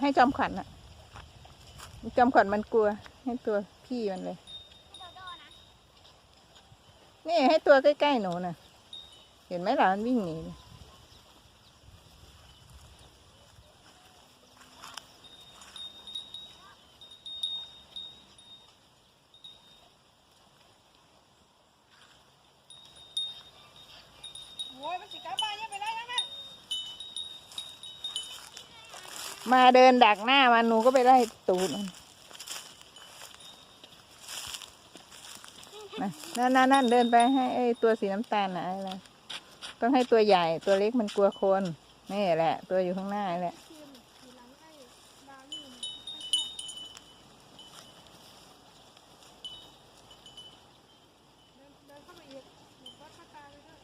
ให้จอมขวัญอะจอมขวัญมันกลัว ให้ตัวพี่มันเลย นี่ให้ตัวใกล้ๆหนูน่ะ เห็นไหมล่ะมันวิ่งหนีโอ้ยมันสิกลับบ้านยังไปได้แล้วนะ มาเดินดักหน้ามันหนูก็ไปไล่ตูดมันนะนั่นนั่นนั่นเดินไปให้ไอ้ตัวสีน้ำตาลนะอะไรต้องให้ตัวใหญ่ตัวเล็กมันกลัวคน นี่แหละ ตัวอยู่ข้างหน้าแหละ ทีมอยู่หลังไอ้ดาวนี่เดินเดินเข้ามาอีกหนูก็ทักตาไปด้วย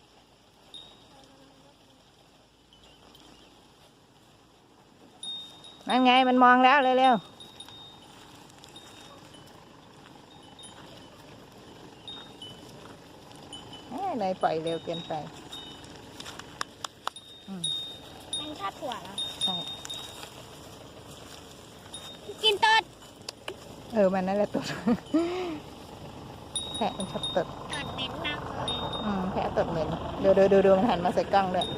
นั่นไงมันมองแล้ว เร็วๆเอ้ยนายปล่อยเร็วเกินไปอืมมันชอบถั่วเหรอใช่กินตด เออ มันนั่นแหละตดแพะมันชอบตดตดเหม็นมากเลยอืมแพะตดเหม็นดูดูดูดูมันหันมาใส่กล้องด้วยม